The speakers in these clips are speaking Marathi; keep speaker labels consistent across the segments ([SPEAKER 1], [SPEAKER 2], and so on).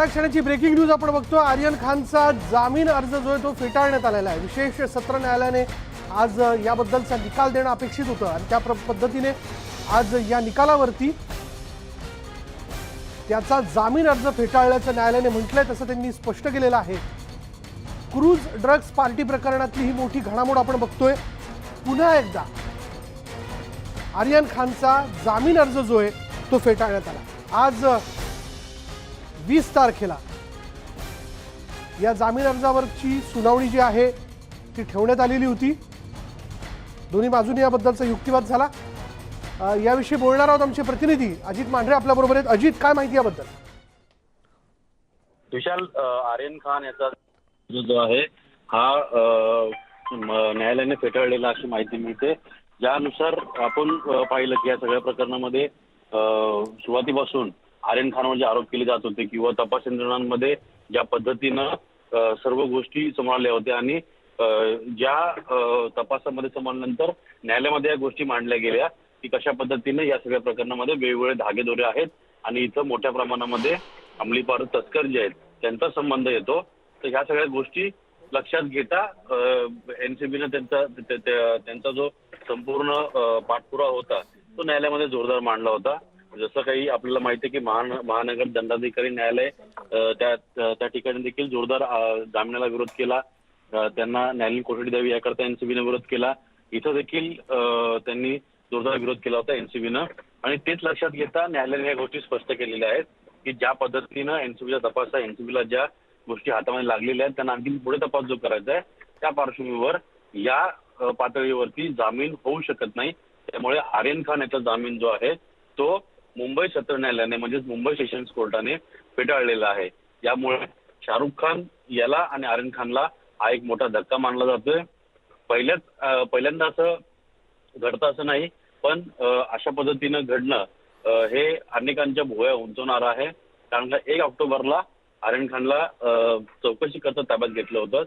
[SPEAKER 1] आता क्षणाची ब्रेकिंग न्यूज आपण बघतो. आर्यन खानचा जामीन अर्ज जो आहे तो फेटाळण्यात आलेला आहे. विशेष सत्र न्यायालयाने आज याबद्दलचा निकाल देणं अपेक्षित होतं आणि त्या पद्धतीने आज या निकालावरती त्याचा जामीन अर्ज फेटाळल्याचं न्यायालयाने म्हटलंय तसं त्यांनी स्पष्ट केलेलं आहे. क्रूज ड्रग्ज पार्टी प्रकरणातली ही मोठी घडामोड आपण बघतोय. पुन्हा एकदा आर्यन खानचा जामीन अर्ज जो आहे तो फेटाळण्यात आला. आज वीस तारखेला या जामीन अर्जावरची सुनावणी जी आहे ती ठेवण्यात आलेली होती. दोन्ही बाजूनी याबद्दलचा युक्तिवाद झाला. याविषयी बोलणार आहोत आमचे प्रतिनिधी अजित मांढरे. आपल्याबरोबर आहेत. अजित काय माहिती याबद्दल?
[SPEAKER 2] विशाल आर्यन खान याचा जो आहे हा न्यायालयाने फेटाळलेला अशी माहिती मिळते. ज्यानुसार आपण पाहिलं की या सगळ्या प्रकरणामध्ये सुरुवातीपासून आर्यन खानवर जे आरोप केले जात होते किंवा तपास यंत्रणांमध्ये ज्या पद्धतीनं सर्व गोष्टी समोरल्या होत्या आणि ज्या तपासामध्ये समोरनंतर न्यायालयामध्ये या गोष्टी मांडल्या गेल्या की कशा पद्धतीने या सगळ्या प्रकरणामध्ये वेगवेगळे धागेदोरे आहेत आणि इथं मोठ्या प्रमाणामध्ये अंमली पार तस्कर जे आहेत त्यांचा संबंध येतो. तर ह्या सगळ्या गोष्टी लक्षात घेता एनसीबीनं त्यांचा त्यांचा जो संपूर्ण पाठपुरा पाठपुरावा होता तो न्यायालयामध्ये जोरदार मांडला होता. जसं काही आपल्याला माहिती आहे की महान महानगर दंडाधिकारी न्यायालय त्या त्या ठिकाणी देखील जोरदार जामिनाला विरोध केला. त्यांना न्यायालयीन कोठडी द्यावी याकरता एनसीबीने विरोध केला. इथं देखील त्यांनी जोरदार विरोध केला होता एनसीबीनं आणि तेच लक्षात घेता न्यायालयाने या गोष्टी स्पष्ट केलेल्या आहेत की ज्या पद्धतीनं एनसीबीचा तपास एनसीबीला ज्या गोष्टी हातामध्ये लागलेल्या आहेत त्यांना आणखी पुढे तपास जो करायचा आहे त्या पार्श्वभूमीवर या पातळीवरती जामीन होऊ शकत नाही. त्यामुळे आर्यन खान याचा जामीन जो आहे तो मुंबई सत्र न्यायालयाने म्हणजेच मुंबई सेशन्स कोर्टाने फेटाळलेला आहे. यामुळे शाहरुख खान याला आणि आर्यन खानला हा एक मोठा धक्का मानला जातोय. पहिल्याच पहिल्यांदा असं घडतं असं नाही पण अशा पद्धतीनं घडणं हे अनेकांच्या भोया उंचवणार आहे. कारण का एक ऑक्टोबरला आर्यन खानला चौकशी करता ताब्यात घेतलं होतं.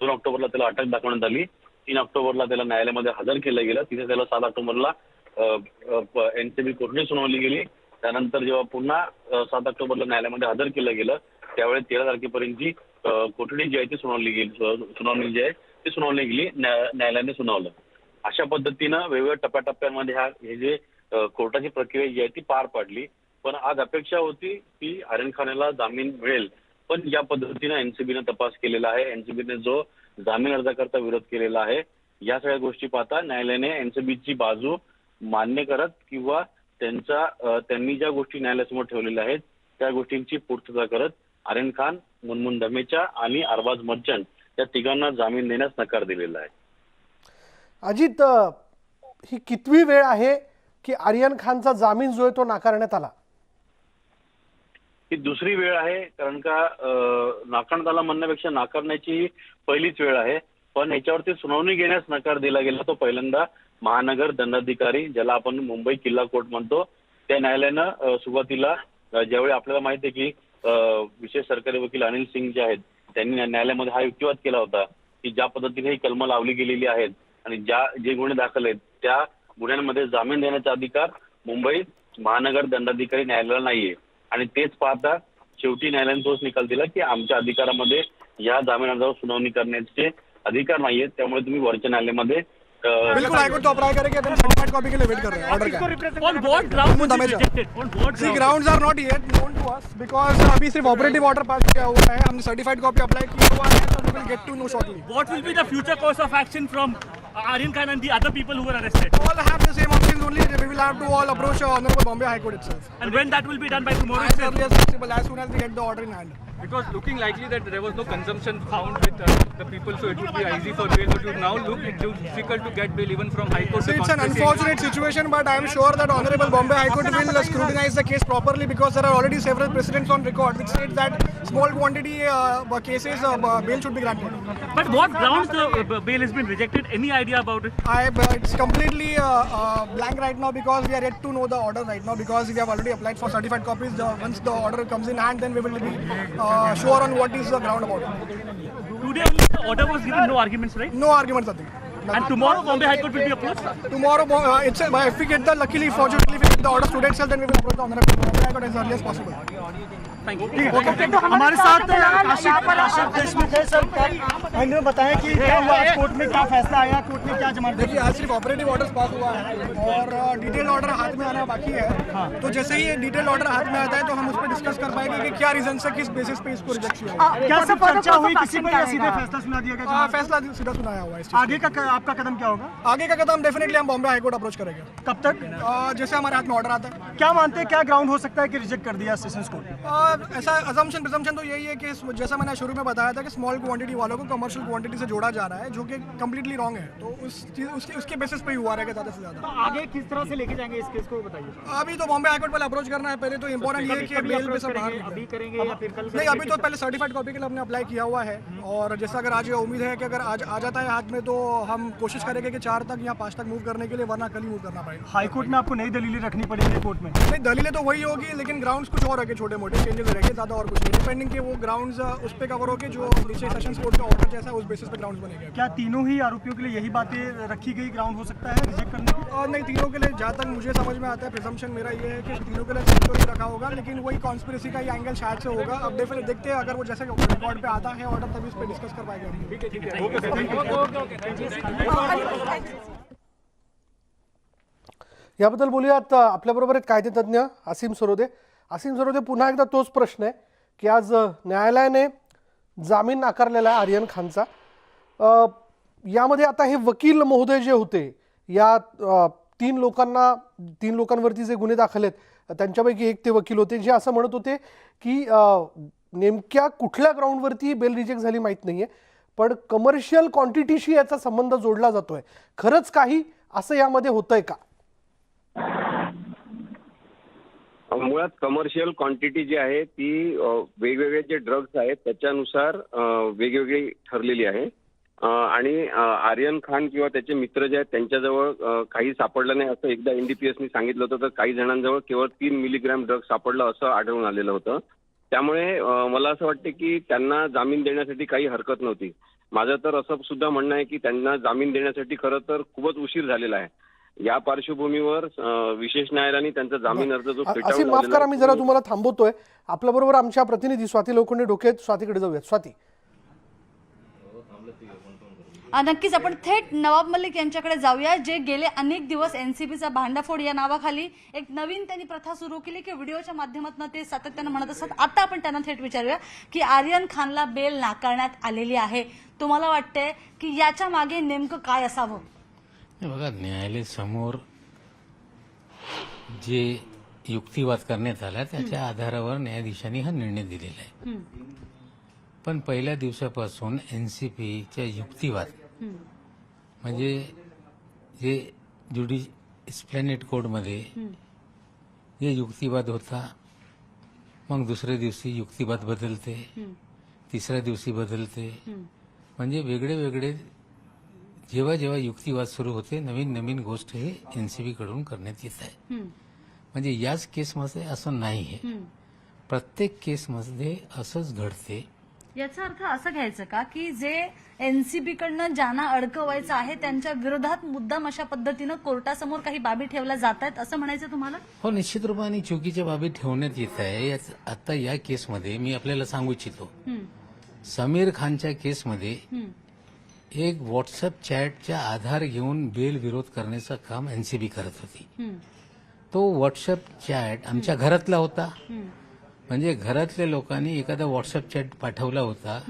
[SPEAKER 2] दोन ऑक्टोबरला त्याला अटक दाखवण्यात आली. तीन ऑक्टोबरला त्याला न्यायालयामध्ये हजर केलं गेलं. तिथे त्याला सात ऑक्टोबरला एनसीबी कोर्टने सुनावली गेली. त्यानंतर जेव्हा पुन्हा सात ऑक्टोबरला न्यायालयामध्ये हजर केलं गेलं त्यावेळी तेरा तारखेपर्यंतची कोठडी जी आहे ती सुनावली गेली सुनावणी जी आहे ती सुनावली गेली न्यायालयाने सुनावलं. अशा पद्धतीनं वेगवेगळ्या टप्प्याटप्प्यामध्ये ह्या हे जे कोर्टाची प्रक्रिया जी आहे ती पार पाडली. पण आज अपेक्षा होती की आर्यन खान जामीन मिळेल. पण ज्या पद्धतीनं एनसीबीने तपास केलेला आहे एनसीबीने जो जामीन अर्जाकरता विरोध केलेला आहे या सगळ्या गोष्टी पाहता न्यायालयाने एनसीबीची बाजू मान्य करत किंवा त्यांचा त्यांनी ज्या गोष्टी न्यायालयासमोर ठेवलेल्या आहेत त्या गोष्टींची पूर्तता करत आर्यन खान मुनमुन धमेचा आणि अरबाज मर्चंट या तिघांना जामीन देण्यास नकार दिलेला आहे.
[SPEAKER 1] अजित ही कितवी वेळ आहे की आर्यन खानचा जामीन जो आहे तो नाकारण्यात आला?
[SPEAKER 2] ही दुसरी वेळ आहे कारण का नाकारण्यात आला म्हणण्यापेक्षा नाकारण्याची ही पहिलीच वेळ आहे. पण याच्यावरती सुनावणी घेण्यास नकार दिला गेला तो पहिल्यांदा महानगर दंडाधिकारी ज्याला आपण मुंबई किल्ला कोर्ट म्हणतो त्या न्यायालयानं सुरुवातीला ज्यावेळी आपल्याला माहिती आहे की विशेष सरकारी वकील अनिल सिंग जे आहेत त्यांनी न्यायालयामध्ये हा युक्तिवाद केला होता की ज्या पद्धतीने ही कलमं लावली गेलेली आहेत आणि ज्या जे गुन्हे दाखल आहेत त्या गुन्ह्यांमध्ये जामीन देण्याचा अधिकार मुंबई महानगर दंडाधिकारी न्यायालयाला नाहीये. आणि तेच पाहता शेवटी न्यायालयाने तोच निकाल दिला की आमच्या अधिकारामध्ये या जामीन अर्जावर सुनावणी करण्याचे अधिकार नहीं आहेत त्यामुळे तुम्ही वरच्या
[SPEAKER 3] बिल्कुल हायकोर्ट तो अप्लाई करेगा अपन सर्टिफाइड कॉपी के लिए वेट कर रहे हैं ऑर्डर का
[SPEAKER 4] on board
[SPEAKER 3] ground
[SPEAKER 4] is rejected on board
[SPEAKER 3] see grounds are not yet known to us because अभी सिर्फ़ ऑपरेटिव ऑर्डर पास किया हुआ है। हमने सर्टिफाइड कॉपी अप्लाई की हुआ है so we will get to know shortly
[SPEAKER 4] what will be the future course of action from Aryan Khan
[SPEAKER 3] and the other people who were arrested all have the same options only we will have to all
[SPEAKER 4] approach honourable Bombay high itself and when that
[SPEAKER 3] will
[SPEAKER 4] be
[SPEAKER 3] done by tomorrow as soon as we get the order in hand
[SPEAKER 5] It was looking likely that there was no consumption found with uh, the people, so it would be easy for bail. But you now look, it's difficult to get bail even from High Court.
[SPEAKER 3] See, it's an unfortunate situation, but I am sure that Honorable Bombay High Court will uh, scrutinize the case properly because there are already several precedents on record which state that small quantity uh, cases uh, bail should be granted.
[SPEAKER 4] But what grounds the uh, bail has been rejected? Any idea about it?
[SPEAKER 3] I uh, it's completely uh, uh, blank right now because we are yet to know the order right now because we have already applied for certified copies. The, once the order comes in hand, then we will be uh, sure on what is the ground about.
[SPEAKER 4] Today only the order was given, no arguments, right?
[SPEAKER 3] No arguments, nothing.
[SPEAKER 4] And tomorrow Bombay High Court will be approached?
[SPEAKER 3] Tomorrow, uh, it's uh, if we get the luckily, fortunately, if we get the order today itself, then we will approach the honorable Bombay High Court as early as possible.
[SPEAKER 4] Thank
[SPEAKER 6] हमारे साथ है इन्होंने बताया कि क्या हुआ आज कोर्ट में क्या फैसला आया कोर्ट ने क्या जमानत?
[SPEAKER 3] देखिए आज सिर्फ़ ऑपरेटिव ऑर्डर पास हुआ है और डिटेल ऑर्डर हाथ में आना बाकी है। तो जैसे ही ये डिटेल ऑर्डर हाथ में आता है तो हम उस पर डिस्कस कर पाएँगे कि क्या रीजन से किस बेसिस पे इसको रिजेक्ट किया
[SPEAKER 6] क्या सब चर्चा हुई किसी पर या सीधे फैसला सुना दिया गया
[SPEAKER 3] हाँ, फैसला सीधा सुनाया हुआ है
[SPEAKER 6] आगे का। आपका कदम क्या होगा?
[SPEAKER 3] आगे का कदम डेफिनेटली हम बॉम्बे हाईकोर्ट अप्रोच करेंगे।
[SPEAKER 6] कब तक?
[SPEAKER 3] जैसे हमारे हाथ में ऑर्डर आता है।
[SPEAKER 6] क्या मानते हैं क्या ग्राउंड हो सकता है कि रिजेक्ट कर दिया सेशंस कोर्ट
[SPEAKER 3] आ, ऐसा अजम्पशन प्रिजम्पशन तो यही है कि जैसा मैंने शुरू में बताया था कि स्मॉल क्वांटिटी वालों को कमर्शियल क्वांटिटी से जोड़ा जा रहा है जो कि कम्प्लीटली रॉन्ग है। तो उस चीज़ उसके उसके बेसिस पे ही हुआ रहेगा ज़्यादा से ज़्यादा।
[SPEAKER 6] तो आगे किस तरह से लेके जाएँगे इस केस को बताइए।
[SPEAKER 3] अभी तो बॉम्बे हाईकोर्ट पहले अप्रोच करना है पहले तो इम्पोर्टेंट ये है कि पे सब बाहर
[SPEAKER 6] अभी करेंगे या फिर कल
[SPEAKER 3] नहीं अभी तो पहले सर्टिफाइड कॉपी के लिए हमने अप्लाई किया हुआ है और जैसा अगर आज उम्मीद है कि अगर आज आ जाता है हाथ में तो हम कोशिश करेंगे कि चार तक या पाँच तक मूव करने के लिए वरना कल ही मूव करना पड़ेगा।
[SPEAKER 6] हाईकोर्ट में आपको नई दलीलें रखनी पड़ेंगी कोर्ट में?
[SPEAKER 3] नहीं दलीलें तो वही होगी लेकिन ग्राउंड कुछ और छोटे मोटे चेंजेस रहेंगे ज़्यादा और कुछ नहीं। डिपेंडिंग के वो ग्राउंड्स उस पर कवर होके जो नीचे सेशन कोर्ट का ऑर्डर जैसा उस बेसिस पे ग्राउंड्स बनेंगे।
[SPEAKER 6] क्या तीनों ही आरोपियों के लिए यही बातें रखी गई ग्राउंड हो सकता है रिजेक्ट करने की?
[SPEAKER 3] और नहीं तीनों के लिए जहाँ तक मुझे समझ में आता है प्रिजम्पशन मेरा ये है कि तीनों के लिए सिक्योर रखा होगा लेकिन वही कॉन्स्पिरसी का ही एंगल शायद से होगा। अब डेफिनेट देखते हैं अगर वो जैसे रिकॉर्ड पे आता है ऑर्डर तभी इस पर डिस्कस कर पाएँगे
[SPEAKER 1] याबद्दल बोलूयात आपल्याबरोबर एक कायदेतज्ञ असीम सरोदे. असीम सरोदे पुन्हा एकदा तोच प्रश्न आहे की आज न्यायालयाने जामीन नाकारलेला आहे आर्यन खानचा. यामध्ये आता हे वकील महोदय जे होते या तीन लोकांना तीन लोकांवरती जे गुन्हे दाखल आहेत त्यांच्यापैकी एक ते वकील होते जे असं म्हणत होते की नेमक्या कुठल्या ग्राउंडवरती बेल रिजेक्ट झाली माहीत नाही आहे पण कमर्शियल क्वांटिटीशी याचा संबंध जोडला जातोय. खरंच काही असं यामध्ये होतंय का?
[SPEAKER 2] मुळात कमर्शियल क्वांटिटी जी आहे ती वेगवेगळे जे ड्रग्ज आहेत त्याच्यानुसार वेगवेगळी ठरलेली आहे. आणि आर्यन खान किंवा त्याचे मित्र जे आहेत त्यांच्याजवळ काही सापडलं नाही असं एकदा एनडीपीएसनी सांगितलं होतं तर काही जणांजवळ केवळ तीन मिलीग्रॅम ड्रग सापडलं असं आढळून आलेलं होतं. त्यामुळे मला असं वाटतं की त्यांना जामीन देण्यासाठी काही हरकत नव्हती. माझं तर असं सुद्धा म्हणणं आहे की त्यांना जामीन देण्यासाठी खरं तर खूपच उशीर झालेला आहे. या पार्श्वभूमीवर विशेष न्यायालयाने त्यांचा जामीन अर्ज जो
[SPEAKER 1] असे माफ करा मी जरा तुम्हाला थांबवतोय. आपल्या बरोबर आमच्या प्रतिनिधी स्वाती लोखंडे डोके. स्वातीकडे जाऊयात. स्वाती.
[SPEAKER 7] नक्कीच आपण थेट नवाब मलिक यांच्याकडे जाऊया जे गेले अनेक दिवस एनसीबीचा भांडाफोड या नावाखाली एक नवीन त्यांनी प्रथा सुरू केली की व्हिडिओच्या माध्यमातून ते सातत्यानं म्हणत असतात आता आपण त्यांना थेट विचारूया की आर्यन खानला बेल नाकारण्यात आलेली आहे. तुम्हाला वाटतंय की याच्या मागे नेमकं काय असावं?
[SPEAKER 8] बघा न्यायालय समोर जे युक्तिवाद करण्यात आला त्याच्या आधारावर न्यायाधीशांनी हा निर्णय दिलेला आहे. पण पहिल्या दिवसापासून एनसीपीच्या युक्तिवाद म्हणजे जे ज्युडी स्प्लॅनेट कोडमध्ये जे युक्तिवाद होता मग दुसऱ्या दिवशी युक्तिवाद बदलते तिसऱ्या दिवशी बदलते म्हणजे वेगळे वेगळे जेव्हा जेव्हा युक्तिवाद सुरू होते नवीन नवीन गोष्ट हे एनसीबी कडून करण्यात येत आहे. म्हणजे याच केसमध्ये असं नाही आहे. प्रत्येक केसमध्ये असंच घडते.
[SPEAKER 7] याचा अर्थ असं घ्यायचं का की जे एनसीबी कडनं ज्यांना अडकवायचं आहे त्यांच्या विरोधात मुद्दाम अशा पद्धतीनं कोर्टासमोर काही बाबी ठेवल्या जात आहेत असं म्हणायचं तुम्हाला?
[SPEAKER 8] हो निश्चित रूपाने चुकीच्या बाबी ठेवण्यात येत आहे. आता या केसमध्ये मी आपल्याला सांगू इच्छितो. समीर खानच्या केसमध्ये एक व्हॉट्सअप चॅटचा आधार घेऊन बेल विरोध करण्याचं काम एनसीबी करत होती. तो व्हॉट्सअप चॅट आमच्या घरातला होता. म्हणजे घरातल्या लोकांनी एखादा व्हॉट्सअप चॅट पाठवला होता.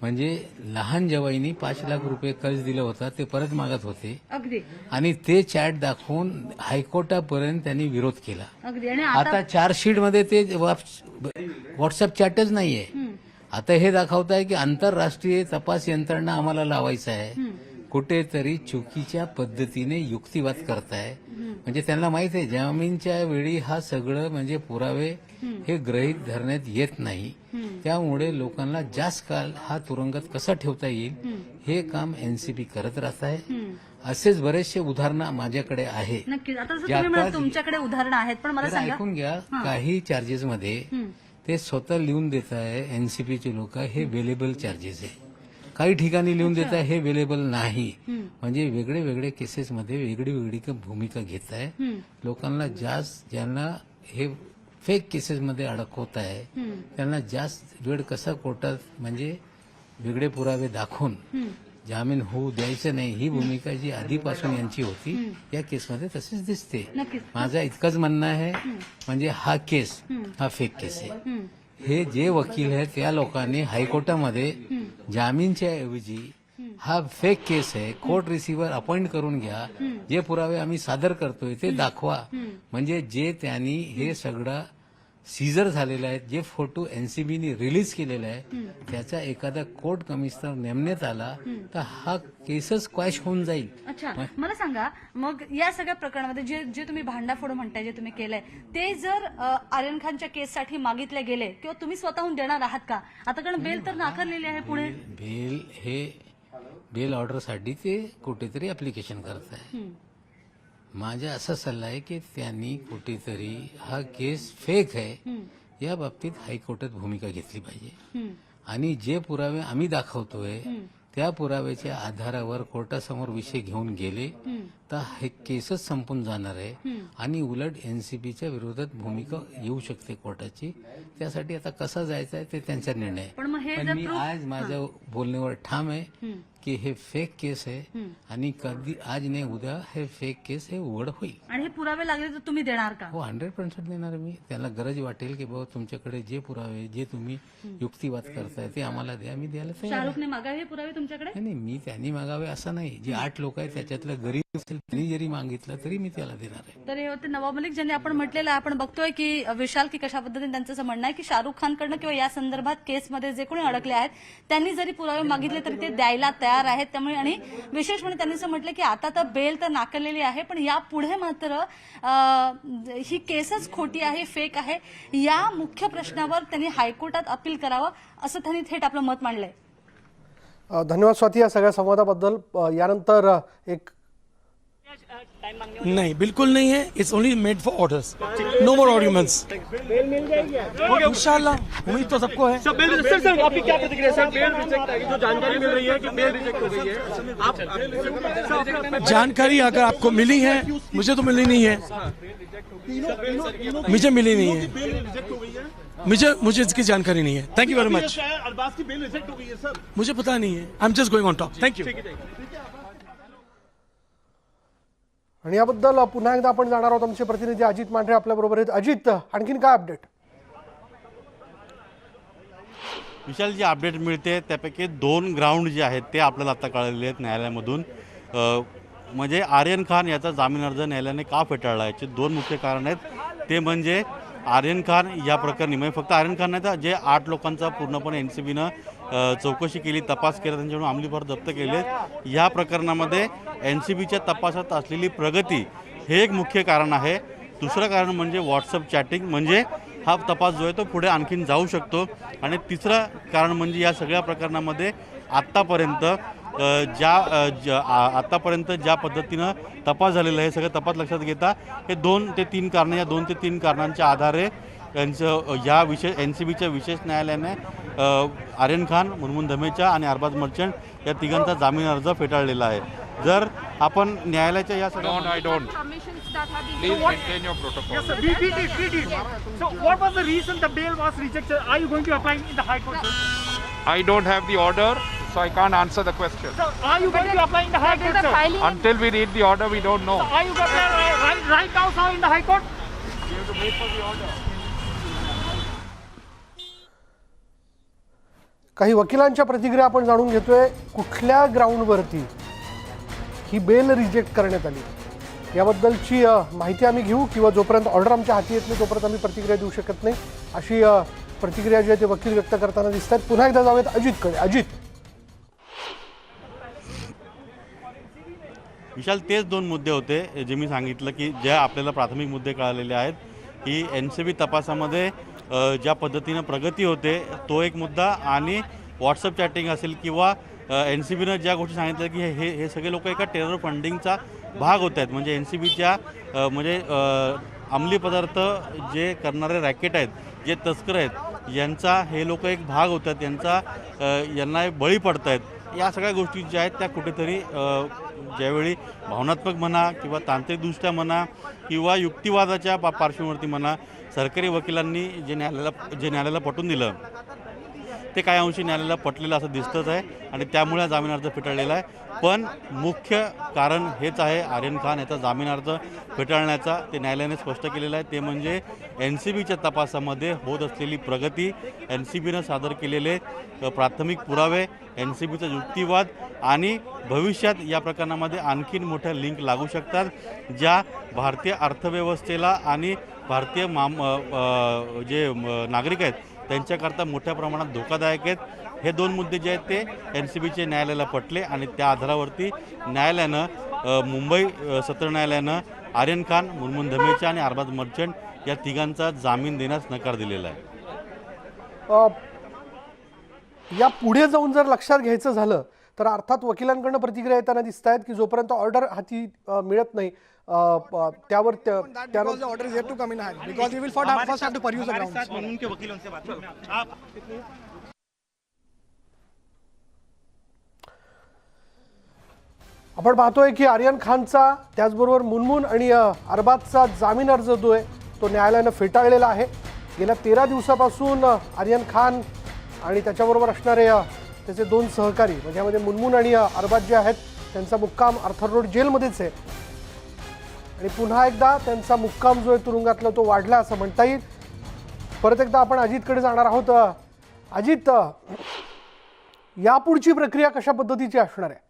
[SPEAKER 8] म्हणजे लहान जवाईनी पाच लाख रुपये कर्ज दिलं होता ते परत मागत होते. आणि ते चॅट दाखवून हायकोर्टापर्यंत त्यांनी विरोध केला.
[SPEAKER 7] आता
[SPEAKER 8] चार्जशीटमध्ये ते व्हॉट्सअप चॅटच नाहीये. आता हे दाखवत आहे की आंतरराष्ट्रीय तपास यंत्रणा आम्हाला लावायचं आहे. कुठेतरी चुकीच्या पद्धतीने युक्तिवाद करताय. म्हणजे त्यांना माहीत आहे जामीनच्या वेळी हा सगळं म्हणजे पुरावे हे ग्रहित धरण्यात येत नाही. त्यामुळे लोकांना जास्त काळ हा तुरुंगात कसा ठेवता येईल हे काम एनसीबी करत राहत आहे असेच बरेचसे उदाहरणं माझ्याकडे आहे
[SPEAKER 7] तुमच्याकडे उदाहरणं आहेत पण मला
[SPEAKER 8] ऐकून घ्या काही चार्जेस मध्ये. ते स्वतः लिहून देत आहे एनसीपीचे लोक हे वेलेबल चार्जेस आहे. काही ठिकाणी लिहून देत आहे हे वेलेबल नाही. म्हणजे वेगळे वेगळे केसेसमध्ये वेगळी वेगळी भूमिका घेत आहे. लोकांना जास्त ज्यांना हे फेक केसेसमध्ये अडकवत आहे त्यांना जास्त वेळ कसा कोर्टात म्हणजे वेगळे पुरावे दाखवून जामीन होऊ द्यायचं नाही ही भूमिका जी आधीपासून यांची होती या केसमध्ये तसेच दिसते. माझं इतकंच म्हणणं आहे म्हणजे हा केस हा फेक केस आहे. हे जे वकील आहेत त्या लोकांनी हायकोर्टामध्ये जामीनच्या ऐवजी हा फेक केस आहे कोर्ट रिसिव्हर अपॉइंट करून घ्या. जे पुरावे आम्ही सादर करतोय ते दाखवा. म्हणजे जे त्यांनी हे सगळं सीझर झालेलं आहे जे फोटो एनसीबीने रिलीज केलेला आहे त्याचा एखादा कोर्ट कमिशनर नेमण्यात आला तर हा केसच क्वॅश होऊन जाईल.
[SPEAKER 7] अच्छा मला सांगा मग या सगळ्या प्रकरणामध्ये जे जे तुम्ही भांडाफोड म्हणताय जे तुम्ही केलंय ते जर आर्यन खानच्या केससाठी मागितले गेले किंवा तुम्ही स्वतःहून देणार आहात का? आता कारण बेल तर नाकारलेली आहे पुढे.
[SPEAKER 8] बेल हे बेल ऑर्डरसाठी ते कुठेतरी ऍप्लिकेशन करत आहे माझा असा सल्ला आहे की त्यांनी कुठेतरी हा केस फेक आहे या बाबतीत हायकोर्टात भूमिका घेतली पाहिजे. आणि जे पुरावे आम्ही दाखवतोय त्या पुराव्याच्या आधारावर कोर्टासमोर विषय घेऊन गेले तर हे केसच संपून जाणार आहे. आणि उलट एनसीबीच्या विरोधात भूमिका येऊ शकते कोर्टाची. त्यासाठी आता कसा जायचा आहे ते त्यांचा निर्णय.
[SPEAKER 7] पण
[SPEAKER 8] मी आज माझ्या बोलण्यावर ठाम आहे. की हे फेक केस आहे आणि कधी आज नाही उद्या हे फेक केस हे उघड होईल.
[SPEAKER 7] आणि हे पुरावे लागले तर तुम्ही देणार का?
[SPEAKER 8] हो हंड्रेड पर्सेंट देणार मी. त्यांना गरज वाटेल की बाबा तुमच्याकडे जे पुरावे जे तुम्ही युक्तिवाद करताय ते आम्हाला द्या. मी द्यायला तयार आहे.
[SPEAKER 7] शाहरुखने मागावे हे पुरावे तुमच्याकडे?
[SPEAKER 8] नाही नाही, मी त्यांनी मागावे असं नाही. जे आठ लोक आहेत त्याच्यातलं गरीब त्यांनी जरी मागितलं तरी मी त्याला देणार आहे.
[SPEAKER 7] तर हे होते नवाब मलिक ज्यांनी आपण म्हटलेलं आहे आपण बघतोय की विशाल की कशा पद्धतीने त्यांचं असं म्हणणं आहे की शाहरुख खानकडनं किंवा या संदर्भात केसमध्ये जे कोणी अडकले आहेत त्यांनी जरी पुरावे मागितले तरी ते द्यायला तयार आहेत. त्यामुळे आणि विशेष म्हणजे त्यांनी असं म्हटलं की आता तर बेल तर नाकारलेली आहे पण यापुढे मात्र अं, ही केसच खोटी आहे फेक आहे. या मुख्य प्रश्नावर त्यांनी हायकोर्टात अपील करावं असं त्यांनी थेट आपलं मत मांडलंय.
[SPEAKER 1] धन्यवाद स्वाती या सगळ्या संवादाबद्दल. यानंतर
[SPEAKER 9] नहीं बिल्कुल नहीं है। It's only made for orders no more arguments इंशाल्लाह उम्मीद तो सबको है।
[SPEAKER 10] सर सर आपकी क्या प्रतिक्रिया सर बेल रिजेक्ट जो जानकारी मिल रही है कि बेल रिजेक्ट हो गई है। आप
[SPEAKER 9] जानकारी अगर आपको मिली है मुझे तो मिली नहीं है। मुझे मिली नहीं है। मुझे मुझे इसकी जानकारी नहीं है। Thank you very much
[SPEAKER 10] Arbaaz की बेल रिजेक्ट हो गई है सर।
[SPEAKER 9] मुझे पता नहीं है। I am just going on top thank you
[SPEAKER 1] आणि याबद्दल पुन्हा एकदा आपण जाणार आहोत. आमचे प्रतिनिधी अजित मांढरे आपल्याबरोबर आहेत. अजित आणखीन काय अपडेट
[SPEAKER 11] विशाल जी अपडेट मिळते त्यापैकी दोन ग्राउंड जे आहेत ते आपल्याला आता कळलेले आहेत न्यायालयामधून. म्हणजे आर्यन खान याचा जामीन अर्ज न्यायालयाने का फेटाळला? याचे दोन मुख्य कारण आहेत. ते म्हणजे आर्यन खान या प्रकरणी म्हणजे फक्त आर्यन खान नाही तर जे आठ लोकांचा पूर्णपणे एन सी बीनं चौकशी केली तपास केला त्यांच्याकडून अंमली जप्त केले या प्रकरणामध्ये एन सी बीच्या तपासात असलेली प्रगती हे एक मुख्य कारण आहे. दुसरं कारण म्हणजे व्हॉट्सअप चॅटिंग म्हणजे हा तपास जो आहे तो पुढे आणखीन जाऊ शकतो. आणि तिसरं कारण म्हणजे या सगळ्या प्रकरणामध्ये आत्तापर्यंत ज्या अ, ज- आ- आत्तापर्यंत ज्या पद्धतीनं तपास झालेला आहे सगळं तपास लक्षात घेता हे दोन ते तीन कारणं या दोन ते तीन कारणांच्या आधारे यांचं या विशेष एन सी बीच्या विशेष न्यायालयाने आर्यन खान मुनमुन धमेचा आणि अरबाज मर्चंट या तिघांचा जामीन अर्ज फेटाळलेला आहे. जर आपण न्यायालयाच्या या सगळ्या?
[SPEAKER 5] I don't have the order, so I can't answer the question.
[SPEAKER 10] Sir, are you going to apply in the High Court, sir?
[SPEAKER 5] Until we read the order, we don't know.
[SPEAKER 10] Are you going to apply right, right now, sir, in the High Court?
[SPEAKER 1] काही वकिलांच्या प्रतिक्रिया आपण जाणून घेतोय कुठल्या ग्राउंडवरती ही बेल रिजेक्ट करण्यात आली याबद्दलची माहिती आम्ही घेऊ किंवा जोपर्यंत ऑर्डर आमच्या हाती येत नाही तोपर्यंत आम्ही प्रतिक्रिया देऊ शकत नाही अशी प्रतिक्रिया जी आहे ते वकील व्यक्त करताना दिसत आहेत पुन्हा एकदा जाऊयात अजितकडे अजित
[SPEAKER 11] विशाल तेच दोन मुद्दे होते जे मी सांगितलं की ज्या आपल्याला प्राथमिक मुद्दे कळालेले आहेत की एन सी बी तपासामध्ये ज्या पद्धतीनं प्रगती होते तो एक मुद्दा आणि व्हॉट्सअप चॅटिंग असेल किंवा एन सी बीनं ज्या गोष्टी सांगितल्या की हे हे सगळे लोक एका टेरर फंडिंगचा भाग होत आहेत म्हणजे एन सी बीच्या म्हणजे अंमली पदार्थ जे करणारे रॅकेट आहेत जे तस्कर आहेत यांचा हे लोक एक भाग होतात यांचा यांना बळी पडत आहेत या सगळ्या गोष्टी ज्या आहेत त्या कुठेतरी ज्यावेळी भावनात्मक म्हणा किंवा तांत्रिकदृष्ट्या म्हणा किंवा युक्तिवादाच्या पा पार्श्वभूमीवरती म्हणा सरकारी वकिलांनी जे न्यायालयाला जे न्यायालयाला पटवून दिलं ते काही अंशी न्यायालयाला पटलेलं असं दिसतंच आहे आणि त्यामुळे हा जामीन अर्ज फेटाळलेला आहे. पण मुख्य कारण हेच आहे आर्यन खान याचा जामीन अर्ज फेटाळण्याचा ते न्यायालयाने स्पष्ट केलेलं आहे. ते म्हणजे एन सी बीच्या तपासामध्ये होत असलेली प्रगती एन सी बीनं सादर केलेले प्राथमिक पुरावे एन सी बीचा युक्तिवाद आणि भविष्यात या प्रकरणामध्ये आणखीन मोठ्या लिंक लागू शकतात ज्या भारतीय अर्थव्यवस्थेला आणि भारतीय माम जे नागरिक आहेत त्यांच्याकरता मोठ्या प्रमाणात धोकादायक आहेत. हे दोन मुद्दे जे आहेत ते एन सी बीचे न्यायालयाला पटले आणि त्या आधारावरती न्यायालयानं मुंबई सत्र न्यायालयानं आर्यन खान मुनमुन धमेचा आणि अरबाज मर्चंट या तिघांचा जामीन देण्यास नकार दिलेला आहे.
[SPEAKER 1] या पुढे जाऊन जर लक्षात घ्यायचं झालं तर अर्थात वकिलांकडनं प्रतिक्रिया येताना दिसत आहेत की जोपर्यंत ऑर्डर हाती मिळत नाही त्यावर. आपण पाहतोय की आर्यन खानचा त्याचबरोबर मुनमुन आणि अरबाजचा जामीन अर्ज जो आहे तो न्यायालयानं फेटाळलेला आहे. गेल्या तेरा दिवसापासून आर्यन खान आणि त्याच्याबरोबर असणारे त्याचे दोन सहकारी म्हणजे यामध्ये मुनमुन आणि अरबाज जे आहेत त्यांचा मुक्काम आर्थर रोड जेलमध्येच आहे. आणि पुन्हा एकदा त्यांचा मुक्काम जो आहे तुरुंगातला तो वाढला असं म्हणता येईल. परत एकदा आपण अजितकडे जाणार आहोत. अजित यापुढची प्रक्रिया कशा पद्धतीची असणार आहे?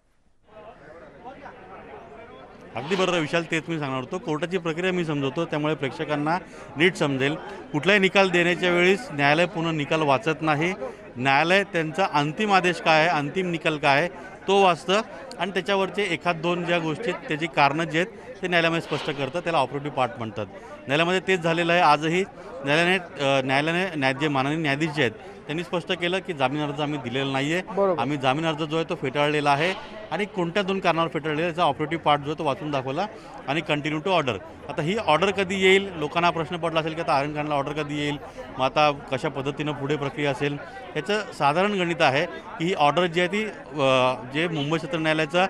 [SPEAKER 11] अगदी बरोबर विशाल तेच मी सांगणार होतो. कोर्टाची प्रक्रिया मी समजवतो त्यामुळे प्रेक्षकांना नीट समजेल. कुठलाही निकाल देण्याच्या वेळेस न्यायालय पुन्हा निकाल वाचत नाही. न्यायालय त्यांचा अंतिम आदेश काय आहे अंतिम निकाल काय आहे तो वाचतं आणि त्याच्यावरचे एखाद दोन ज्या गोष्टी आहेत त्याची कारणं जी आहेत ते न्यायालयामध्ये स्पष्ट करतं त्याला ऑपरेटिव्ह पार्ट म्हणतात. न्यायालयामध्ये तेच झालेलं आहे आजही न्यायालयाने न्यायालयाने न्याय जे माननीय न्यायाधीश जे आहेत त्यांनी स्पष्ट केलं की जामीन अर्ज आम्ही दिलेला नाही आहे. आम्ही जामीन अर्ज जो आहे तो फेटाळलेला आहे आणि कोणत्या दोन कारणावर फेटाळलेला आहे, याचा ऑपरेटिव्ह पार्ट जो आहे तो वाचून दाखवला आणि कंटिन्यू टू ऑर्डर आता ही ऑर्डर कधी येईल? लोकांना प्रश्न पडला असेल की आता आर्यन खानला ऑर्डर कधी येईल? मग आता कशा पद्धतीनं पुढे प्रक्रिया असेल? याचं साधारण गणित आहे की ही ऑर्डर जी आहे ती जे मुंबई सत्र न्यायालयाचा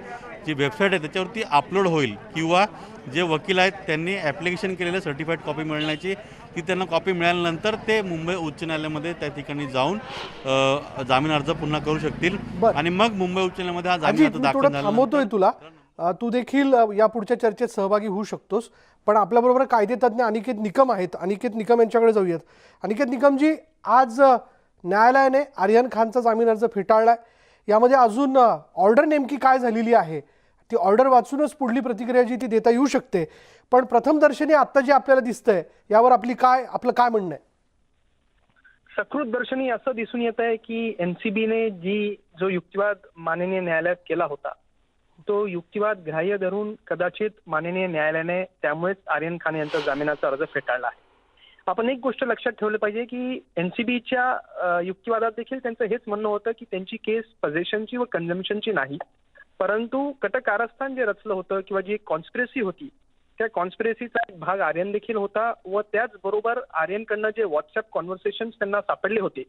[SPEAKER 11] जी वेबसाईट आहे त्याच्यावरती अपलोड होईल किंवा जे वकील आहेत त्यांनी ॲप्लिकेशन केलेलं सर्टिफाईड कॉपी मिळण्याची ती त्यांना कॉपी मिळाल्यानंतर ते मुंबई उच्च न्यायालयामध्ये त्या ठिकाणी जाऊन जामीन अर्ज पुन्हा करू शकतील.
[SPEAKER 1] बरं.
[SPEAKER 11] आणि मग मुंबई उच्च न्यायालयामध्ये हा जामीन अर्ज दाखल
[SPEAKER 1] थांबवतोय तुला. तू देखील या पुढच्या चर्चेत सहभागी होऊ शकतोस. पण आपल्याबरोबर कायदेतज्ञ अनिकेत निकम आहेत. अनिकेत निकम यांच्याकडे जाऊयात. अनिकेत निकमजी आज न्यायालयाने आर्यन खानचा जामीन अर्ज फेटाळलाय. यामध्ये अजून ऑर्डर नेमकी काय झालेली आहे? ती ऑर्डर वाचूनच पुढली प्रतिक्रिया जी ती देता येऊ शकते. पण प्रथमदर्शनी आत्ता जे आपल्याला दिसतंय यावर आपली काय आपलं काय म्हणणं आहे?
[SPEAKER 12] सकृत दर्शनी असं दिसून येत आहे की एनसीबीने जी जो युक्तिवाद माननीय न्यायालयात केला होता तो युक्तिवाद ग्राह्य धरून कदाचित माननीय न्यायालयाने त्यामुळेच आर्यन खान यांचा जामिनाचा अर्ज फेटाळला आहे. आपण एक गोष्ट लक्षात ठेवलं पाहिजे की एनसीबीच्या युक्तिवादात देखील त्यांचं हेच म्हणणं होतं की त्यांची केस पजेशनची व कन्झम्पशनची नाही. परंतु कटकारस्थान जे रचलं होतं किंवा जी कॉन्स्पिरसी होती त्या कॉन्स्पिरसीचा एक भाग आर्यन देखील होता व त्याचबरोबर आर्यनकडनं जे व्हॉट्सअप कॉन्व्हर्सेशन त्यांना सापडले होते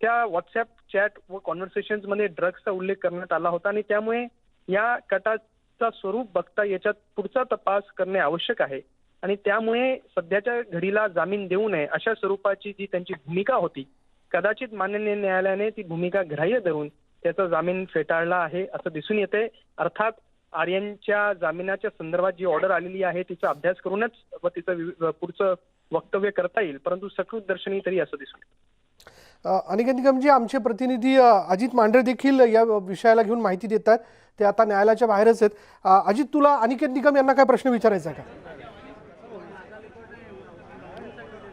[SPEAKER 12] त्या व्हॉट्सअप चॅट व कॉन्व्हर्सेशनमध्ये ड्रग्सचा उल्लेख करण्यात आला होता आणि त्यामुळे या कटाचा स्वरूप बघता याच्यात पुढचा तपास करणे आवश्यक आहे आणि त्यामुळे सध्याच्या घडीला जामीन देऊ नये अशा स्वरूपाची जी त्यांची भूमिका होती कदाचित माननीय न्यायालयाने ती भूमिका ग्राह्य धरून त्याचा जामीन फेटाळला आहे असं दिसून येते. अर्थात आर्यनच्या जामिनाच्या संदर्भात जी ऑर्डर आलेली आहे तिचा अभ्यास करूनच व तिचं पुढचं वक्तव्य करता येईल. परंतु सकृत दर्शनी तरी असं दिसून
[SPEAKER 1] अनिकेत निकमजी आमचे प्रतिनिधी अजित मांढरे देखील या विषयाला घेऊन माहिती देत आहेत ते आता न्यायालयाच्या बाहेरच आहेत. अजित तुला अनिकेत निकम यांना काय प्रश्न विचारायचा आहे का?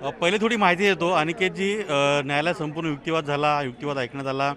[SPEAKER 11] अ, पहिले थोडी माहिती देतो. अनिकेतजी न्यायालयात संपूर्ण युक्तिवाद झाला युक्तिवाद ऐकण्यात आला.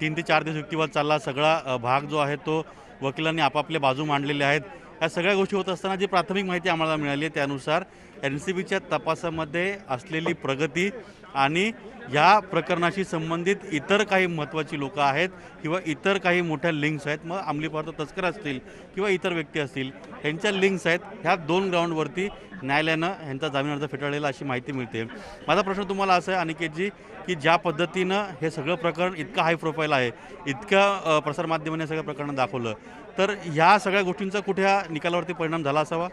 [SPEAKER 11] तीन ते चार दिवस युक्तिवाद चालला सगळा भाग जो आहे तो वकिलांनी आपापल्या बाजू मांडलेले आहेत. या सगळ्या गोष्टी होत असताना जी प्राथमिक माहिती आम्हाला मिळाली आहे त्यानुसार एन सी बीच्या तपासामध्ये असलेली प्रगती आणि ह्या प्रकरणाशी संबंधित इतर काही महत्त्वाची लोकं आहेत किंवा इतर काही मोठ्या लिंक्स आहेत मग अंमली पदार्थ तस्कर असतील किंवा इतर व्यक्ती असतील ह्यांच्या लिंक्स आहेत. ह्या दोन ग्राउंडवरती न्यायालयानं ह्यांचा जामीन अर्ज फेटाळलेला अशी माहिती मिळते. माझा प्रश्न तुम्हाला असा आहे अनिकेतजी की ज्या पद्धतीनं हे सगळं प्रकरण इतकं हाय प्रोफाईल आहे इतक्या प्रसारमाध्यमाने प्रसारमाध्यमांनी हे सगळं प्रकरण दाखवलं तर ह्या सगळ्या गोष्टींचा कुठे ह्या निकालावरती परिणाम झाला असावा?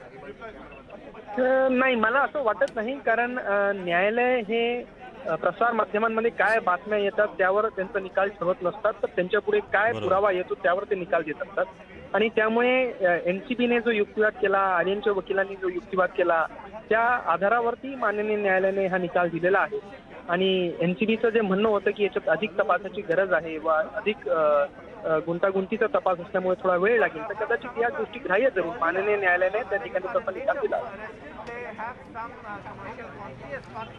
[SPEAKER 12] नाही मला असं वाटत नाही कारण न्यायालय हे प्रसार माध्यमांमध्ये काय बातम्या येतात त्यावर त्यांचा निकाल ठरवत नसतात तर त्यांच्या पुढे काय. पुरावा येतो त्यावर ते निकाल देत असतात. आणि त्यामुळे एनसीबीने जो युक्तिवाद केला आर्यनच्या वकिलांनी जो युक्तिवाद केला त्या आधारावरती माननीय न्यायालयाने हा निकाल दिलेला आहे. आणि एनसीबीचं जे म्हणणं होतं की याच्यात अधिक तपासाची गरज आहे वा अधिक गुंतागुंतीचा तपास असल्यामुळे थोडा वेळ लागेल तर कदाचित या गोष्टी ग्राह्य धरून माननीय न्यायालयाने त्या ठिकाणी तसा निकाल दिला.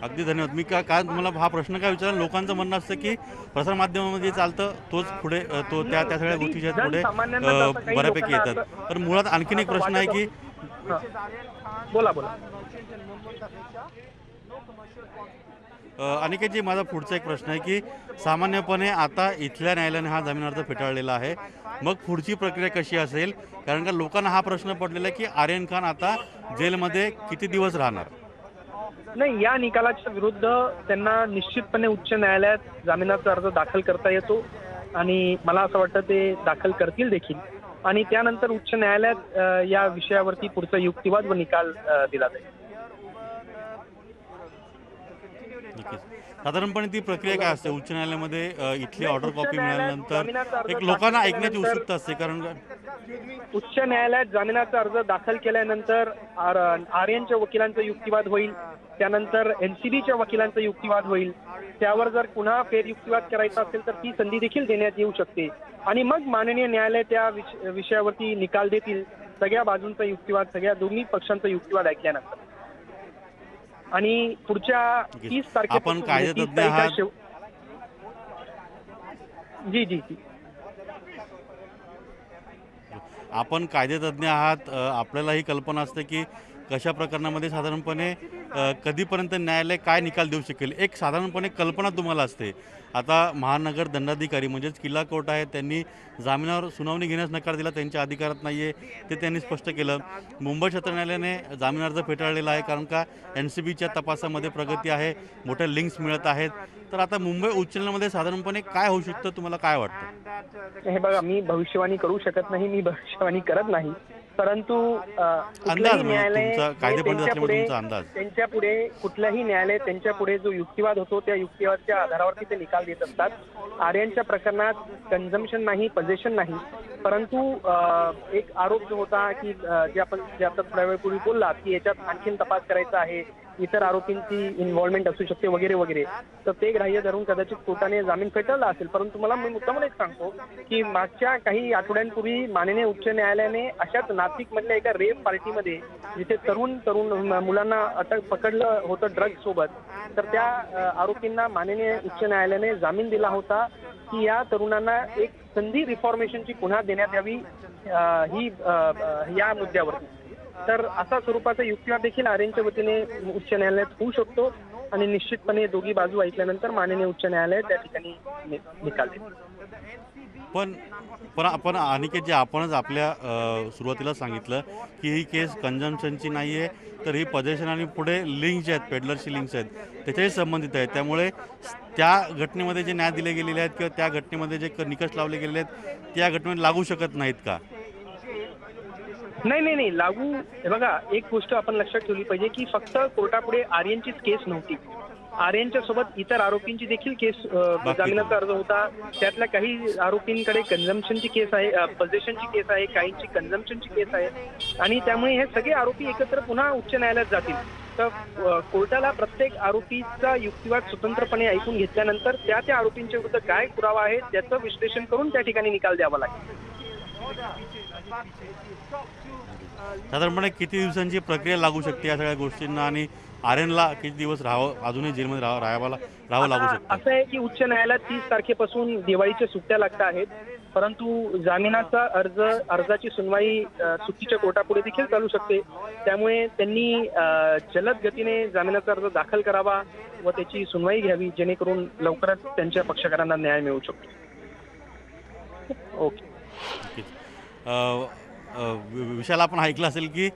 [SPEAKER 11] अगदी धन्यवाद. मी का काय तुम्हाला हा प्रश्न काय विचारला? लोकांचं म्हणणं असतं की प्रसारमाध्यमामध्ये चालतं तोच पुढे तो त्या त्या सगळ्या गोष्टी ज्या आहेत पुढे बऱ्यापैकी येतात. तर मुळात आणखीन एक प्रश्न आहे की.
[SPEAKER 12] बोला बोला.
[SPEAKER 11] अनिकेतजी माझा पुढचा एक प्रश्न आहे की सामान्यपणे आता इथल्या न्यायालयाने हा जामीन अर्ज फेटाळलेला आहे. मग पुढची प्रक्रिया कशी असेल? कारण का लोकांना हा प्रश्न पडलेला आहे की आर्यन खान आता जेलमध्ये किती दिवस राहणार?
[SPEAKER 12] नाही या निकालाच्या विरुद्ध त्यांना निश्चितपणे उच्च न्यायालयात जामिनाचा अर्ज दाखल करता येतो आणि मला असं वाटतं ते दाखल करतील देखील. आणि त्यानंतर उच्च न्यायालयात या विषयावरती पुढचा युक्तिवाद व निकाल दिला जाईल.
[SPEAKER 11] साधारणपणे ती प्रक्रिया काय असते? उच्च न्यायालयामध्ये इथली ऑर्डर कॉपी
[SPEAKER 12] न्यायालयात
[SPEAKER 11] मिळाल्यानंतर
[SPEAKER 12] जामिनाचा अर्ज
[SPEAKER 11] एक लोकांना
[SPEAKER 12] दाखल
[SPEAKER 11] ऐकण्याची
[SPEAKER 12] केल्यानंतर-
[SPEAKER 11] उत्सुकता असते कारण
[SPEAKER 12] उच्च न्यायालयात जामिनाचा अर्ज दाखल केल्यानंतर आर आर्यनच्या वकिलांचा युक्तिवाद होईल त्यानंतर एनसीबीच्या वकिलांचा युक्तिवाद होईल. त्यावर जर पुन्हा फेर युक्तिवाद करायचा असेल तर ती संधी देखील देण्यात येऊ शकते. आणि मग माननीय न्यायालय त्या विष- विषयावरती निकाल देतील सगळ्या बाजूंचा युक्तिवाद सगळ्या दोन्ही पक्षांचा युक्तिवाद ऐकल्यानंतर. आणि पुढच्या तीस तारखेपासून
[SPEAKER 11] आपण कायदेतज्ञ
[SPEAKER 12] तीस तारीख हा
[SPEAKER 11] आहात.
[SPEAKER 12] जी जी जी.
[SPEAKER 11] आपण कायदेतज्ञ आहात. अ, आपल्यालाही कल्पना असते की कशा प्रकरणामध्ये साधारणपणे कधीपर्यंत न्यायालय काय निकाल देऊ शकेल? एक साधारणपणे कल्पना तुम्हाला असते. आता महानगर दंडाधिकारी म्हणजेच किल्ला कोर्ट आहे त्यांनी जामिनावर सुनावणी घेण्यास नकार दिला त्यांच्या अधिकारात नाही आहे ते त्यांनी स्पष्ट केलं. मुंबई सत्र न्यायालयाने जामीन अर्ज फेटाळलेला आहे कारण का एन सी बीच्या तपासामध्ये प्रगती आहे मोठ्या लिंक्स मिळत आहेत. तर आता मुंबई उच्च न्यायालयामध्ये साधारणपणे काय होऊ शकतं तुम्हाला काय वाटतं?
[SPEAKER 12] हे बघा मी भविष्यवाणी करू शकत नाही मी भविष्यवाणी करत नाही. परंतु
[SPEAKER 11] म्हणजे
[SPEAKER 12] त्यांच्या पुढे- कुठलंही न्यायालय त्यांच्या पुढे जो युक्तिवाद होतो त्या युक्तिवादच्या आधारावरती ते निकाल देत असतात. आर्यनच्या प्रकरणात कन्झम्पशन नाही पजेशन नाही. परंतु एक आरोप जो होता की जे आपण जे आता थोड्या वेळपूर्वी बोललात की याच्यात आणखीन तपास करायचा आहे इतर आरोपींची इन्व्हॉल्वमेंट असू शकते वगैरे वगैरे. तर ते ग्राह्य धरून कदाचित कोर्टाने जामीन फेटाळला असेल. परंतु मला मी मुद्दामून एक सांगतो की मागच्या काही आठवड्यांपूर्वी माननीय उच्च न्यायालयाने अशाच नाशिकमधल्या एका रेप पार्टीमध्ये जिथे तरुण तरुण मुलांना अटक पकडलं होतं ड्रग्ज सोबत तर त्या आरोपींना माननीय उच्च न्यायालयाने जामीन दिला होता की या तरुणांना एक संधी रिफॉर्मेशनची पुन्हा देण्यात यावी ही या मुद्द्यावरती. तर असा स्वरूपाचा युक्तिवाद देखील आर्यनच्या वतीने उच्च न्यायालयात होऊ शकतो आणि निश्चितपणे दोघी बाजू ऐकल्यानंतर माननीय उच्च न्यायालय त्या ठिकाणी निकाल
[SPEAKER 11] पण पण आपण अनिकेत जे आपणच आपल्या सुरुवातीला सांगितलं की ही केस कंजम्पशनची नाही आहे तर ही पजेशन आणि पुढे लिंक्स जे आहेत पेडलरची लिंक्स आहेत त्याच्याशी संबंधित आहेत. त्यामुळे त्या घटनेमध्ये जे न्याय दिले गेलेले आहेत किंवा त्या घटनेमध्ये जे निकष लावले गेलेले आहेत त्या घटनेमध्ये लागू शकत नाहीत का?
[SPEAKER 12] नाही नाही नाही. लागू हे बघा एक गोष्ट आपण लक्षात ठेवली पाहिजे की फक्त कोर्टापुढे आर्यनचीच केस नव्हती. आर्यनच्या सोबत इतर आरोपींची देखील केस जामिनाचा अर्ज होता. त्यातल्या काही आरोपींकडे कन्झम्पशनची केस आहे पजेशनची केस आहे काहींची कन्झम्पशनची केस आहे. आणि त्यामुळे हे सगळे आरोपी एकत्र पुन्हा उच्च न्यायालयात जातील. तर कोर्टाला प्रत्येक आरोपीचा युक्तिवाद स्वतंत्रपणे ऐकून घेतल्यानंतर त्या त्या आरोपींच्या विरुद्ध काय पुरावा आहे त्याचं विश्लेषण करून त्या ठिकाणी निकाल द्यावा लागेल.
[SPEAKER 11] साधारणपणे किती दिवसांची प्रक्रिया लागू शकते या सगळ्या गोष्टींना? आणि आर्यनला किती दिवस राहावं अजूनही जेलमध्ये राहावं राहावं राहावं लागू शकतं?
[SPEAKER 12] असं आहे की उच्च न्यायालयात तीस तारखेपासून दिवाळीच्या सुट्ट्या लागत आहेत परंतु जामिनाचा अर्ज अर्जाची सुनवाई सुट्टीच्या कोर्टापुढे देखील चालू शकते. त्यामुळे त्यांनी जलद गतीने जामिनाचा अर्ज दाखल करावा व त्याची सुनवाई घ्यावी जेणेकरून लवकरच त्यांच्या पक्षकारांना न्याय मिळू शकतो. ओके.
[SPEAKER 11] विशाल आपण ऐकलं असेल की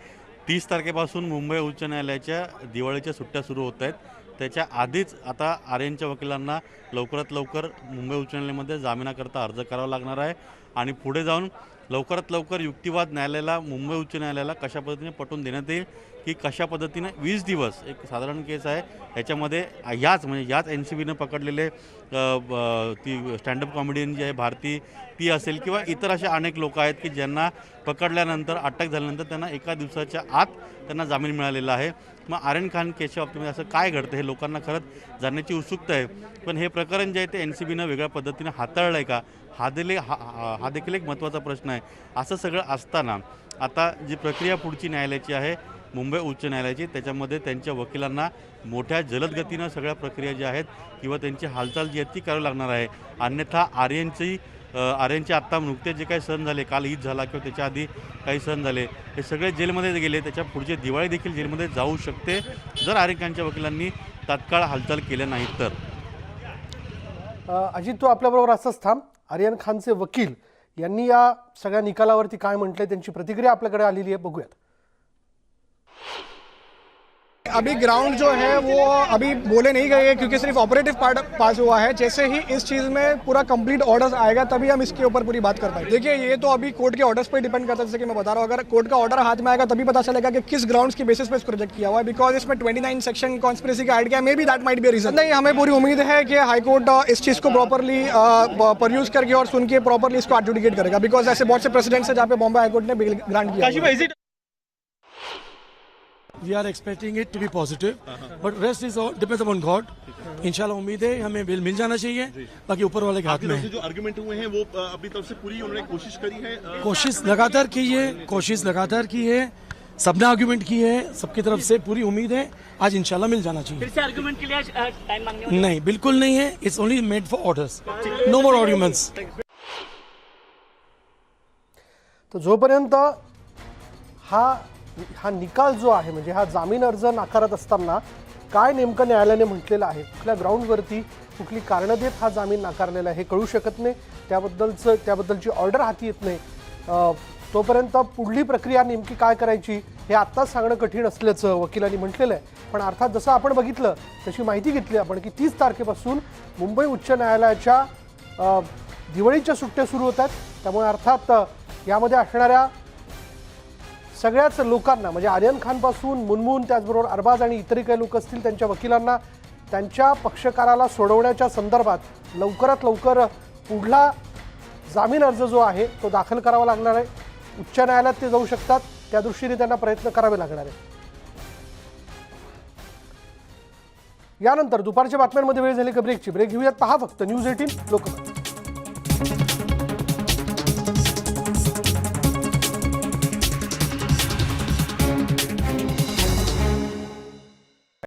[SPEAKER 11] तीस तारखेपासून मुंबई उच्च न्यायालयाच्या दिवाळीच्या सुट्ट्या सुरू होत आहेत. त्याच्या आधीच आता आर्यनच्या वकिलांना लवकरात लवकर मुंबई उच्च न्यायालयामध्ये जामिनाकरता अर्ज करावा लागणार आहे. आणि पुढे जाऊन लवकरात लवकर युक्तिवाद न्यायालयाला मुंबई उच्च न्यायालयाला कशा पद्धतीने पटवून देण्यात येईल की कशा पद्धतीने वीस दिवस एक साधारण केस आहे ह्याच्यामध्ये याच म्हणजे याच एन सी बीनं पकडलेले ब- ती स्टँडअप कॉमेडियन जी आहे भारती ती असेल किंवा इतर असे अनेक लोक आहेत की ज्यांना पकडल्यानंतर अटक झाल्यानंतर त्यांना एका दिवसाच्या आत त्यांना जामीन मिळालेला आहे. मग आर्यन खान केशव बाबतीमध्ये म्हणजे असं काय घडतं? हे लोकांना खरंच जाणण्याची उत्सुकता आहे. पण हे प्रकरण जे आहे ते एन सी बीनं वेगळ्या पद्धतीने हाताळलं आहे का? हा दिले हा हा- हा देखील एक महत्त्वाचा प्रश्न आहे. असं सगळं असताना आता जी प्रक्रिया पुढची न्यायालयाची आहे मुंबई उच्च न्यायालयाची त्याच्यामध्ये त्यांच्या वकिलांना मोठ्या जलद गतीनं सगळ्या प्रक्रिया ज्या आहेत किंवा त्यांची हालचाल जी आहे ती करावी लागणार आहे. अन्यथा आर्यनची आर्यांचे आर्यनचे आत्ता नुकते जे काही सण झाले काल ईद झाला किंवा त्याच्या आधी काही सण झाले हे सगळे जेलमध्ये गेले त्याच्या पुढचे दिवाळी देखील जेलमध्ये जाऊ शकते जर आर्यन खानच्या वकिलांनी तात्काळ हालचाल केल्या नाहीत तर.
[SPEAKER 1] अजित तू आपल्याबरोबर असंच थांब. आर्यन खानचे वकील यांनी या सगळ्या निकालावरती काय म्हटलंय त्यांची प्रतिक्रिया आपल्याकडे आलेली आहे बघूयात.
[SPEAKER 3] अभी ग्राउंड जो है वो अभी बोले नहीं गए क्योंकि सिर्फ़ ऑपरेटिव पार्ट पास हुआ है। जैसे ही इस चीज़ में पूरा कंप्लीट ऑर्डर्स आएगा, तभी हम इसके ऊपर पूरी बात कर पाएँगे। देखिए, ये तो अभी कोर्ट के ऑर्डर्स पे डिपेंड करता है, जैसे कि मैं बता रहा हूँ। अगर कोर्ट का ऑर्डर हाथ में आएगा, तभी पता चलेगा कि किस ग्राउंड की बेसिस पे इसको रिजेक्ट किया हुआ है। बिकॉज़ इसमें 29 सेक्शन कॉन्स्पिरसी का add KIA may be that might be reason नहीं, हमें पूरी उम्मीद है कि हाईकोर्ट इस चीज़ को प्रॉपरली परयूज करके और सुन के प्रॉपरली इसको एडजुडिकेट करेगा। बिकॉज़ ऐसे बहुत से प्रेसिडेंट्स है जहाँ पे बॉम्बे हाईकोर्ट ने grant KIA.
[SPEAKER 9] We are expecting it to be positive but rest is depends upon God इंशाल्लाह उम्मीद है हमें बिल मिल जाना चाहिए बाकी ऊपर वाले के हाथ में
[SPEAKER 10] जो आर्गुमेंट हुए हैं वो अ, अपनी तरफ़ से पूरी उन्होंने कोशिश करी है
[SPEAKER 9] कोशिश लगातार की है कोशिश लगातार की है सबने आर्ग्यूमेंट की है सबकी तरफ़ से पूरी उम्मीद है आज इंशाल्लाह मिल जाना चाहिए
[SPEAKER 4] फिर से आर्गुमेंट के लिए आज टाइम मांगने
[SPEAKER 9] नहीं बिल्कुल नहीं है it's only made for orders no more arguments
[SPEAKER 1] तर जोपर्यंत हा हा निकाल जो आहे म्हणजे हा जामीन अर्ज नाकारत असताना काय नेमकं न्यायालयाने म्हटलेलं आहे? कुठल्या ग्राउंडवरती कुठली कारणं देत हा जामीन नाकारलेला आहे हे कळू शकत नाही. त्याबद्दलचं त्याबद्दलची ऑर्डर हाती येत नाही. तोपर्यंत पुढली प्रक्रिया नेमकी काय करायची हे आत्ताच सांगणं कठीण असल्याचं वकिलांनी म्हटलेलं आहे. पण अर्थात जसं आपण बघितलं तशी माहिती घेतली आपण की तीस तारखेपासून मुंबई उच्च न्यायालयाच्या दिवाळीच्या सुट्ट्या सुरू होत आहेत. त्यामुळे अर्थात यामध्ये असणाऱ्या सगळ्याच लोकांना म्हणजे आर्यन खानपासून मुनमुन त्याचबरोबर अरबाज आणि इतरही काही लोक असतील त्यांच्या वकिलांना त्यांच्या पक्षकाराला सोडवण्याच्या संदर्भात लवकरात लवकर पुढला जामीन अर्ज जो आहे तो दाखल करावा लागणार आहे. उच्च न्यायालयात ते जाऊ शकतात. त्या दृष्टीने त्यांना प्रयत्न करावे लागणार आहे यानंतर दुपारच्या बातम्यांमध्ये वेळ झाली का ब्रेकची? ब्रेक घेऊयात. पहा फक्त न्यूज एटीन लोकमत.